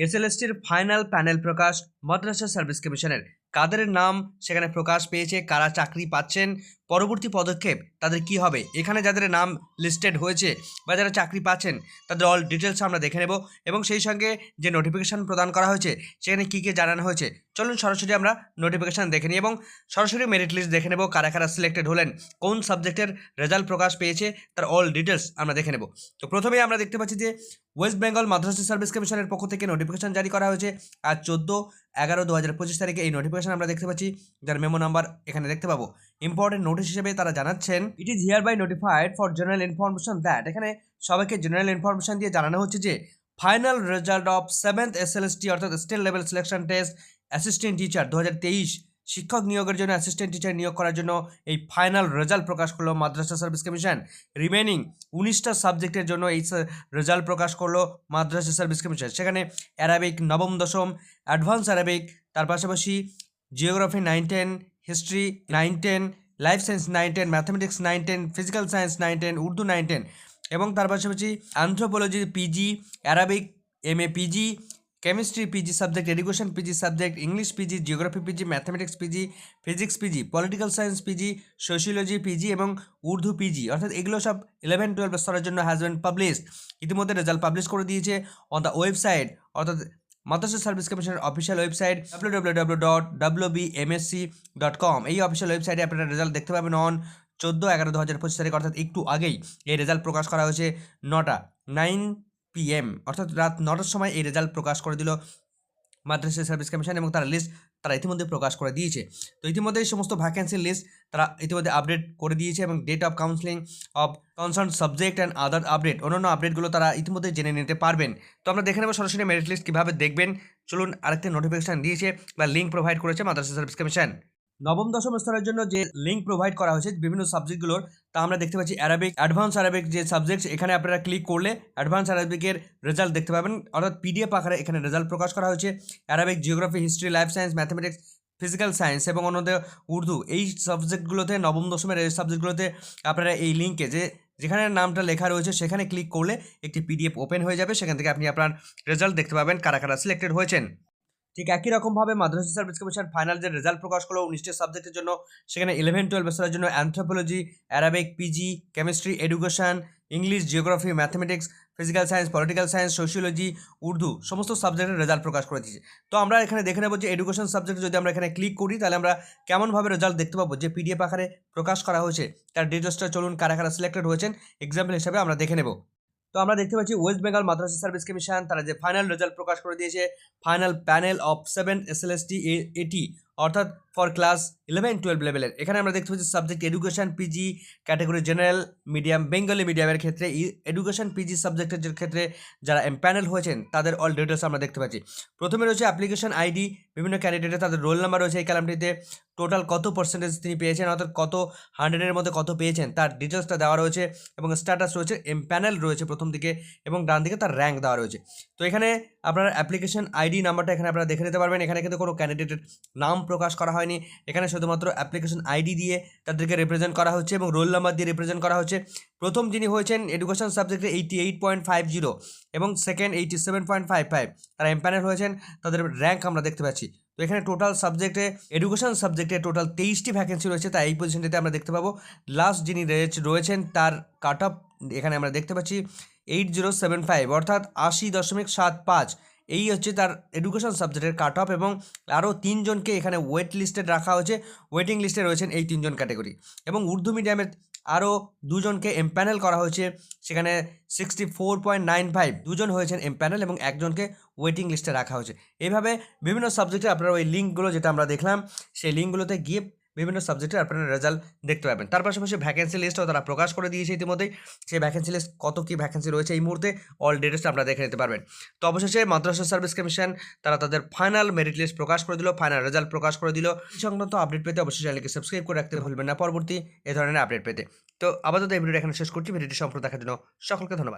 এসএলএসটির final panel প্রকাশ মাদ্রাসা service কমিশনের কাদের নাম সেখানে প্রকাশ পেয়েছে, কারা চাকরি পাচ্ছেন, পরবর্তী পদক্ষেপ তাদের কি হবে, এখানে যাদের নাম লিস্টেড হয়েছে বা যারা চাকরি পাচ্ছেন, তাদের অল ডিটেলস আমরা দেখে নেব এবং সেই সঙ্গে যে নোটিফিকেশান প্রদান করা হয়েছে, সেখানে কী কী জানানো হয়েছে, চলুন সরাসরি আমরা নোটিফিকেশান দেখে নিই এবং সরাসরি মেরিট লিস্ট দেখে নেব কারা কারা সিলেক্টেড হলেন, কোন সাবজেক্টের রেজাল্ট প্রকাশ পেয়েছে, তার অল ডিটেলস আমরা দেখে নেব। তো প্রথমেই আমরা দেখতে পাচ্ছি যে ওয়েস্ট বেঙ্গল মাদ্রাসা সার্ভিস কমিশনের পক্ষ থেকে নোটিফিকেশন জারি করা হয়েছে, আজ চোদ্দ এগারো দু হাজার পঁচিশ তারিখে এই নোটিফিকেশন আমরা দেখতে পাচ্ছি, যার মেমো নাম্বার এখানে দেখতে পাবো। ইম্পর্টেন্ট নোটিশ হিসেবে তারা জানাচ্ছেন it is hereby notified for general information that এখানে সবাইকে জেনারেল ইনফরমেশন দিয়ে জানানো হচ্ছে যে final result of seventh S L S T অর্থাৎ state level selection test assistant teacher দু হাজার তেইশ শিক্ষক নিয়োগের জন্য অ্যাসিস্ট্যান্ট টিচার নিয়োগ করার জন্য এই ফাইনাল রেজাল্ট প্রকাশ করল মাদ্রাসা সার্ভিস কমিশন রিমেনিং উনিশটা সাবজেক্টের জন্য এই রেজাল্ট প্রকাশ করল মাদ্রাসা সার্ভিস কমিশন সেখানে অ্যারাবিক নবম, দশম অ্যাডভান্স অ্যারাবিক তার পাশাপাশি geography nine ten history nine ten life science nine ten mathematics nine ten physical science nine ten Urdu nine ten এবং তার পাশাপাশি anthropology PG Arabic M A PG chemistry PG subject education PG subject English PG geography PG mathematics PG physics PG political science PG sociology PG এবং Urdu PG অর্থাৎ এগুলো সব eleven twelve স্তরের জন্য has publish ইতিমধ্যে রেজাল্ট পাবলিশ করে দিয়েছে on the website অর্থাৎ মাদ্রাসা সার্ভিস কমিশনের official website W W W dot W B MSC dot com এই অফিসিয়াল ওয়েবসাইটে আপনারা রেজাল্ট দেখতে পাবেন অন চোদ্দ এগারো দু হাজার পঁচিশ তারিখ, অর্থাৎ একটু আগেই। এই রেজাল্ট প্রকাশ করা হয়েছে নটা নাইন পিএম অর্থাৎ রাত নটার সময় এই রেজাল্ট প্রকাশ করে দিল মাদ্রাসা সার্ভিস কমিশন এবং তার লিস্ট তারা ইতিমধ্যে প্রকাশ করে দিয়েছে। তো ইতিমধ্যে এই সমস্ত ভ্যাকেন্সির লিস্ট তারা ইতিমধ্যে আপডেট করে দিয়েছে এবং date of counselling of concern subject and other update অন্যান্য আপডেটগুলো তারা ইতিমধ্যে জেনে নিতে পারবেন। তো আমরা দেখে নেব সরাসরি মেরিট লিস্ট কীভাবে দেখবেন। চলুন আরেকটি নোটিফিকেশান দিয়েছে বা লিঙ্ক প্রোভাইড করেছে মাদ্রাসা সার্ভিস কমিশন নবম, দশম স্তরের জন্য যে লিঙ্ক প্রোভাইড করা হয়েছে বিভিন্ন সাবজেক্টগুলোর তা আমরা দেখতে পাচ্ছি অ্যারাবিক অ্যাডভান্স অ্যারাবিক যে সাবজেক্ট এখানে আপনারা ক্লিক করলে অ্যাডভান্স অ্যারাবিকের রেজাল্ট দেখতে পাবেন। অর্থাৎ পিডিএফ আকারে এখানে রেজাল্ট প্রকাশ করা হয়েছে। Arabic geography history life science mathematics physical science এবং অন্যদের উর্দু। এই সাবজেক্টগুলোতে নবম, দশমের এই সাবজেক্টগুলোতে আপনারা এই লিঙ্কে যে, যেখানে নামটা লেখা রয়েছে, সেখানে ক্লিক করলে একটি পিডিএফ ওপেন হয়ে যাবে। সেখান থেকে আপনি আপনার রেজাল্ট দেখতে পাবেন কারা কারা সিলেক্টেড হয়েছেন। ঠিক একই রকমভাবে মাদ্রাসা সার্ভিস কমিশন ফাইনাল যে রেজাল্ট প্রকাশ করল উনিশটি সাবজেক্টের জন্য, সেখানে ইলেভেন টুয়েলভ স্তরের জন্য anthropology Arabic PG chemistry education English geography mathematics physical science political science sociology Urdu সমস্ত সাবজেক্টের রেজাল্ট প্রকাশ করে দিয়েছে। তো আমরা এখানে দেখে নেব যে এডুকেশন সাবজেক্টে যদি আমরা এখানে ক্লিক করি, তাহলে আমরা কেমনভাবে রেজাল্ট দেখতে পাবো? যে পিডিএফ আকারে প্রকাশ করা হয়েছে, তার ডিটেলসটা চলুন কারা কারা সিলেক্টেড হয়েছেন এক্সাম্পল হিসাবে আমরা দেখে নেব। তো আমরা দেখতে পাচ্ছি ওয়েস্ট বেঙ্গল মাদ্রাসা সার্ভিস কমিশন তারা যে ফাইনাল রেজাল্ট প্রকাশ করে দিয়েছে final panel of seven S L S T এটি অর্থাৎ ফর ক্লাস ইলেভেন টুয়েলভ লেভেলের এখানে আমরা দেখতে পাচ্ছি subject education PG category general medium Bengali মিডিয়ামের ক্ষেত্রে এডুকেশন পিজি সাবজেক্টের ক্ষেত্রে যারা প্যানেল হয়েছেন, তাদের অল ডিটেলস আমরা দেখতে পাচ্ছি। প্রথমে রয়েছে অ্যাপ্লিকেশন আইডি বিভিন্ন ক্যান্ডিডেটের তাদের রোল নাম্বার রয়েছে এই কালামটিতে। টোটাল কত পার্সেন্টেজ তিনি পেয়েছেন, অর্থাৎ কত হান্ড্রেডের মধ্যে কত পেয়েছেন, তার ডিটেলসটা দেওয়া রয়েছে এবং স্ট্যাটাস রয়েছে এম প্যানেল রয়েছে প্রথম দিকে এবং ডান দিকে তার র্যাঙ্ক দেওয়া রয়েছে। তো এখানে আপনার অ্যাপ্লিকেশন আইডি নাম্বারটা এখানে আপনারা দেখে নিতে পারবেন। এখানে কিন্তু কোনো ক্যান্ডিডেটের নাম প্রকাশ করা হয়নি। এখানে শুধুমাত্র অ্যাপ্লিকেশন আইডি দিয়ে তাদেরকে রিপ্রেজেন্ট করা হচ্ছে এবং রোল নাম্বার দিয়ে রিপ্রেজেন্ট করা হচ্ছে। প্রথম যিনি হয়েছেন এডুকেশন সাবজেক্টে eighty eight point five zero এবং second eighty seven point five five তারা এম্প্যানেল হয়েছেন, তাদের র্যাঙ্ক আমরা দেখতে পাচ্ছি। তো এখানে টোটাল সাবজেক্টে এডুকেশন সাবজেক্টে টোটাল তেইশটি ভ্যাকেন্সি রয়েছে, তাই এই পজিশনটিতে আমরা দেখতে পাবো। লাস্ট যিনি রয়েছেন তার কাট অফ এখানে আমরা দেখতে পাচ্ছি এইট জিরো সেভেন ফাইভ অর্থাৎ আশি দশমিক সাত পাঁচ। এই হচ্ছে তার এডুকেশন সাবজেক্টের কাট অফ এবং আরও তিনজনকে এখানে ওয়েট লিস্টে রাখা হয়েছে। ওয়েটিং লিস্টে রয়েছেন এই তিনজন ক্যাটাগরি এবং উর্দু মিডিয়ামের আরও দুজনকে এমপ্যানেল করা হয়েছে। সেখানে sixty four point nine five দুজন হয়েছেন এমপ্যানেল এবং একজনকে ওয়েটিং লিস্টে রাখা হয়েছে। এইভাবে বিভিন্ন সাবজেক্টে আপনারা ওই লিঙ্কগুলো যেটা আমরা দেখলাম, সেই লিঙ্কগুলোতে গিয়ে বিভিন্ন সাবজেক্টে আপনারা রেজাল্ট দেখতে পাবেন। তার পাশাপাশি ভ্যাকেন্সি লিস্টও তারা প্রকাশ করে দিয়েছে ইতিমধ্যেই। সেই ভ্যাকেন্সি লিস্ট কত কী ভ্যাকেন্সি রয়েছে এই মুহূর্তে অল ডিটেলস আপনারা দেখে নিতে পারবেন। তো অবশেষে মাদ্রাসা সার্ভিস কমিশন তারা তাদের ফাইনাল মেরিট লিস্ট প্রকাশ করে দিল ফাইনাল রেজাল্ট প্রকাশ করে দিল। সংক্রান্ত আপডেট পেতে অবশ্যই চ্যানেলকে সাবস্ক্রাইব করে রাখতে ভুলবেন না। পরবর্তী এ ধরনের আপডেট পেতে। তো আপাতত এই ভিডিওটা এখানে শেষ করছি। ভিডিওটি সম্পূর্ণ দেখার জন্য সকলকে ধন্যবাদ।